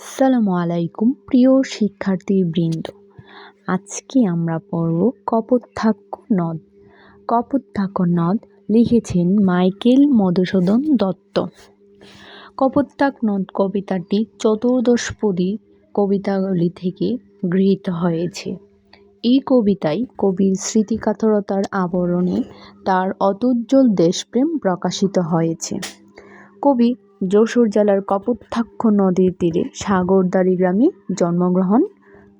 আসসালামু আলাইকুম, প্রিয় শিক্ষার্থীবৃন্দ। আজকে আমরা পড়ব কপোতাক্ষ নদ। কপোতাক্ষ নদ লিখেছেন মাইকেল মধুসূদন দত্ত। কপোতাক্ষ নদ কবিতাটি চতুর্দশপদী কবিতাগুলি থেকে গৃহীত হয়েছে। এই কবিতায় কবির স্মৃতিকাতরতার আবরণে তার অতুজ্জ্বল দেশপ্রেম প্রকাশিত হয়েছে। কবি যশোর জেলার কপোতাক্ষ নদীর তীরে সাগরদাড়ি গ্রামে জন্মগ্রহণ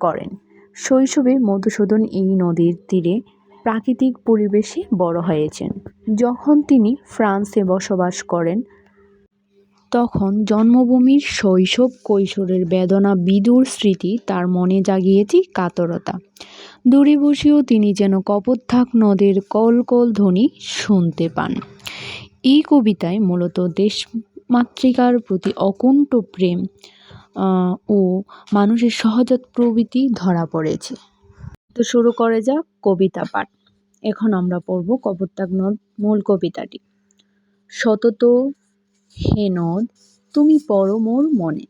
করেন। শৈশবে মধুসূদন এই নদীর তীরে প্রাকৃতিক পরিবেশে বড় হয়েছেন। যখন তিনি ফ্রান্সে বসবাস করেন, তখন জন্মভূমির শৈশব কৈশোরের বেদনা বিদুর স্মৃতি তার মনে জাগিয়েছে কাতরতা। দূরে বসেও তিনি যেন কপোতাক্ষ নদের কলকল ধ্বনি শুনতে পান। এই কবিতায় মূলত দেশমাতৃকার প্রতি অকুণ্ঠ প্রেম ও মানুষের সহজাত প্রবৃত্তি ধরা পড়েছে। তো শুরু করে যাক কবিতা পাঠ। এখন আমরা পড়ব কপোতাক্ষ নদ মূল কবিতাটি। সতত হে নদ, তুমি পড়ো মোর মনে।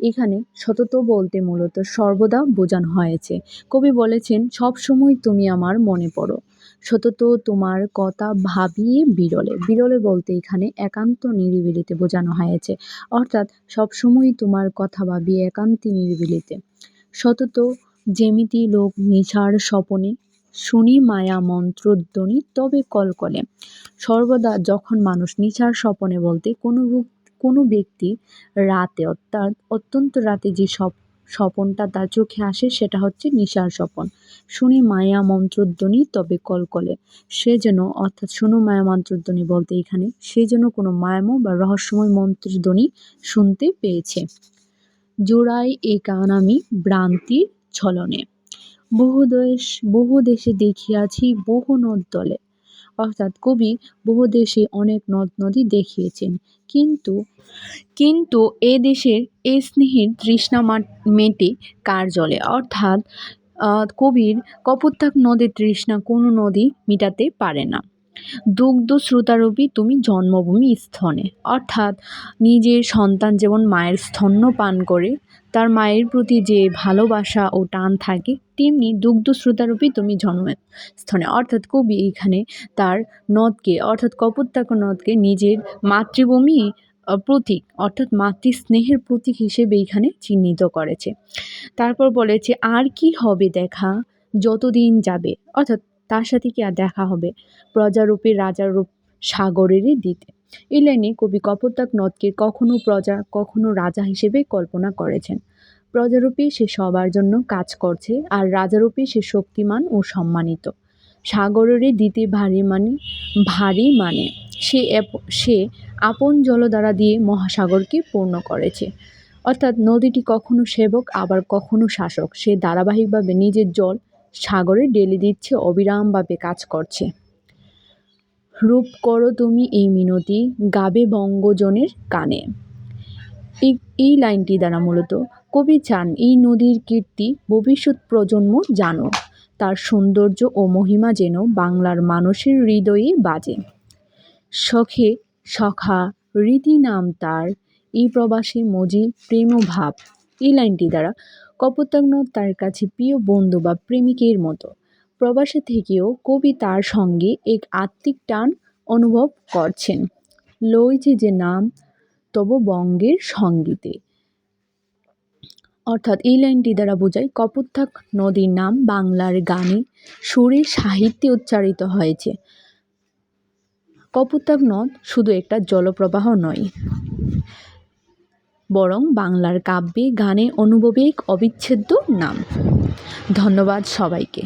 এখানে সতত বলতে মূলত সর্বদা বোঝানো হয়েছে। কবি বলেছেন সব সময় তুমি আমার মনে পড়ো। সতত তোমার কথা ভাবিয়ে বিরলে। বিরলে বলতে এখানে একান্ত নিরিবিলিতে বোঝানো হয়েছে। অর্থাৎ সবসময় তোমার কথা ভাবি একান্তে নিরিবিলিতে। সতত যেমিতি লোক নিছাড় স্বপনে শুনি মায়া মন্ত্রধ্বনি তবে কলকলে। সর্বদা যখন মানুষ নিছাড় স্বপনে বলতে কোনো কোনো ব্যক্তি রাতে অর্থাৎ অত্যন্ত রাতে যে সব স্বপনটা তার চোখে আসে, সেটা হচ্ছে নিশার স্বপন। শুনি মায়া মন্ত্রধ্বনি তবে কলকলে। সে যেন, অর্থাৎ শুনো মায়া মন্ত্রধ্বনি বলতে এখানে, সে যেন কোনো মায়াম বা রহস্যময় মন্ত্রধ্বনি শুনতে পেয়েছে। জোড়ায় এ গান আমি ভ্রান্তির ছলনে। বহু দেশ, বহু দেশে দেখিয়াছি বহু নদ দলে। অর্থাৎ কবি বহু দেশে অনেক নদ নদী দেখিয়েছেন। কিন্তু কিন্তু এ দেশের এ স্নেহের তৃষ্ণা মেটে কার জলে? অর্থাৎ কবির কপোত্থাক নদীর তৃষ্ণা কোনো নদী মেটাতে পারে না। দুগ্ধ শ্রোতারূপী তুমি জন্মভূমি স্থনে। অর্থাৎ নিজের সন্তান যেমন মায়ের স্তন্য পান করে, তার মায়ের প্রতি যে ভালোবাসা ও টান থাকে, তেমনি দুগ্ধ শ্রোতারূপী তুমি জন্মের স্থনে অর্থাৎ কবি এখানে তার নদকে, অর্থাৎ কপোতাক্ষ নদকে নিজের মাতৃভূমি প্রতীক, অর্থাৎ মাতৃ স্নেহের প্রতীক হিসেবে এখানে চিহ্নিত করেছে। তারপর বলেছে, আর কি হবে দেখা? যতদিন যাবে। অর্থাৎ সাথে কি আর দেখা হবে? প্রজারূপে রাজার রূপ সাগরেরই দিতে এই লাইনে কবি কপোতাক্ষ নদকে কখনো প্রজা, কখনো রাজা হিসেবে কল্পনা করেছেন। প্রজারূপে সে সবার জন্য কাজ করছে আর রাজারূপে সে শক্তিমান ও সম্মানিত। সাগরেরই দিতে ভারী মানে ভারী মানে। সে সে আপন জলধারা দিয়ে মহাসাগরকে পূর্ণ করেছে। অর্থাৎ নদীটি কখনো সেবক, আবার কখনো শাসক। সে ধারাবাহিকভাবে নিজের জল সাগরে ডেলে দিচ্ছে, অবিরামভাবে কাজ করছে। রূপ করো তুমি এই মিনতি, গাবে বঙ্গজনের কানে। এই এই লাইনটি দ্বারা মূলত, কবি চান, এই নদীর কীর্তি ভবিষ্যৎ প্রজন্ম জানো, তার সৌন্দর্য ও মহিমা যেন বাংলার মানুষের হৃদয়ে বাজে। শখে সখা রীতি নাম তার, এই প্রবাসে মজি প্রেম ভাব এই লাইনটি দ্বারা কপোতাক্ষ তার কাছে প্রিয় বন্ধু বা প্রেমিকের মতো। প্রবাসে থেকেও কবি তার সঙ্গে এক আত্মিক টান অনুভব করছেন। লইছে যে নাম তবু বঙ্গের সঙ্গীতে। অর্থাৎ এই লাইনটি দ্বারা বোঝায় কপোতাক্ষ নদীর নাম বাংলার গানে সুরে সাহিত্যে উচ্চারিত হয়েছে। কপোতাক্ষ নদ শুধু একটা জলপ্রবাহ নয় বরং বাংলার কাব্যে গানে অনুভবে এক অবিচ্ছেদ্য নাম। ধন্যবাদ সবাইকে।